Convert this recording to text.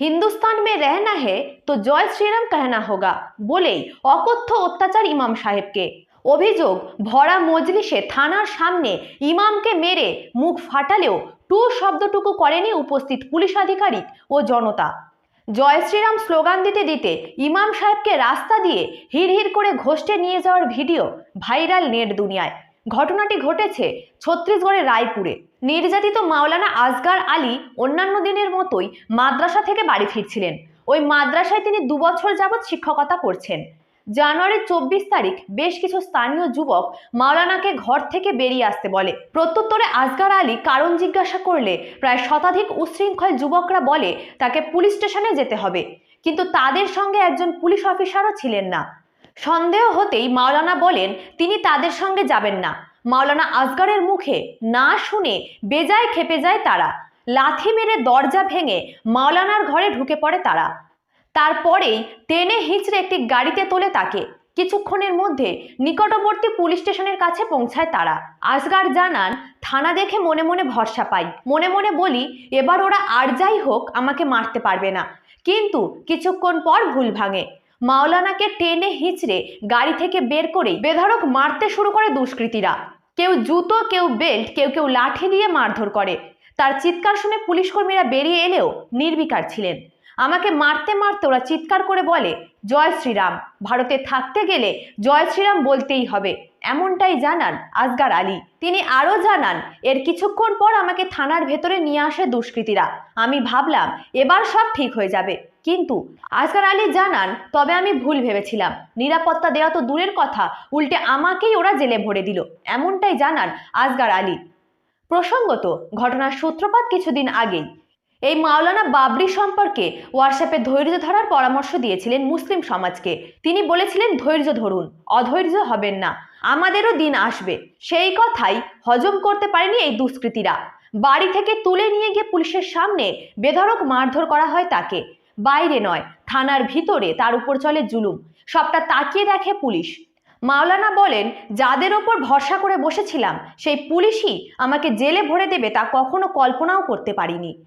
হিন্দুস্তান মে रहना है তো জয় শ্রীরাম कहना होगा বলেই অকথ্য অত্যাচার ইমাম সাহেবকে অভিযোগ ভরা মজলিসে থানার সামনে ইমামকে মেরে মুখ ফাটালেও টু শব্দটুকু করেনি উপস্থিত পুলিশ আধিকারিক ও জনতা জয় শ্রীরাম স্লোগান দিতে দিতে ইমাম সাহেবকে রাস্তা দিয়ে হিড় হিড় করে ঘষটে নিয়ে যাওয়ার ভিডিও ভাইরাল নেট দুনিয়ায় ঘটনাটি ঘটেছে ছত্তিশগড়ের রায়পুরে। নির্যাতিত মাওলানা আজগার আলী অন্যান্য দিনের মতোই মাদ্রাসা থেকে বাড়ি ফিরছিলেন। ওই মাদ্রাসায় তিনি দুবছর যাবৎ শিক্ষকতা করছেন। জানুয়ারির চব্বিশ তারিখ বেশ কিছু স্থানীয় যুবক মাওলানাকে ঘর থেকে বেরিয়ে আসতে বলে। প্রত্যুত্তরে আজগার আলী কারণ জিজ্ঞাসা করলে প্রায় শতাধিক উচ্ছৃঙ্খল যুবকরা বলে তাকে পুলিশ স্টেশনে যেতে হবে। কিন্তু তাদের সঙ্গে একজন পুলিশ অফিসারও ছিলেন না। সন্দেহ হতেই মাওলানা বলেন, তিনি তাদের সঙ্গে যাবেন না। মাওলানা আসগারের মুখে না শুনে বেজায় খেপে যায় তারা। লাথি মেরে দরজা ভেঙে মাওলানার ঘরে ঢুকে পড়ে তারা। তারপরেই টেনে হিঁচড়ে একটি গাড়িতে তোলে তাকে। কিছুক্ষণের মধ্যে নিকটবর্তী পুলিশ স্টেশনের কাছে পৌঁছায় তারা। আসগার জানান, থানা দেখে মনে মনে ভরসা পাই। মনে মনে বলি, এবার ওরা আর যাই হোক, আমাকে মারতে পারবে না। কিন্তু কিছুক্ষণ পর ভুল ভাঙে। মাওলানাকে টেনে হিঁচড়ে গাড়ি থেকে বের করেই বেধড়ক মারতে শুরু করে দুষ্কৃতীরা। কেউ জুতো, কেউ বেল্ট, কেউ কেউ লাঠি দিয়ে মারধর করে। তার চিৎকার শুনে পুলিশ কর্মীরা বেরিয়ে এলেও নির্বিকার ছিলেন। আমাকে মারতে মারতে ওরা চিৎকার করে বলে, জয় শ্রীরাম, ভারতে থাকতে গেলে জয় শ্রীরাম বলতেই হবে। এমনটাই জানান আসগার আলী। তিনি আরও জানান, এর কিছুক্ষণ পর আমাকে থানার ভেতরে নিয়ে আসে দুষ্কৃতীরা। আমি ভাবলাম, এবার সব ঠিক হয়ে যাবে। কিন্তু আসগার আলী জানান, তবে আমি ভুল ভেবেছিলাম। নিরাপত্তা দেওয়া তো দূরের কথা, উল্টে আমাকেই ওরা জেলে ভরে দিল, এমনটাই জানান আসগার আলী। প্রসঙ্গত, ঘটনার সূত্রপাত কিছুদিন আগেই। এই মাওলানা বাবরি সম্পর্কে হোয়াটসঅ্যাপে ধৈর্য ধরার পরামর্শ দিয়েছিলেন মুসলিম সমাজকে। তিনি বলেছিলেন, ধৈর্য ধরুন, অধৈর্য হবেন না, আমাদেরও দিন আসবে। সেই কথাই হজম করতে পারেনি এই দুষ্কৃতীরা। বাড়ি থেকে তুলে নিয়ে গিয়ে পুলিশের সামনে বেধড়ক মারধর করা হয় তাকে। বাইরে নয়, থানার ভিতরে, তার উপর চলে জুলুম। সবটা তাকিয়ে দেখে পুলিশ। মাওলানা বলেন, যাদের ওপর ভরসা করে বসেছিলাম, সেই পুলিশই আমাকে জেলে ভরে দেবে তা কখনো কল্পনাও করতে পারিনি।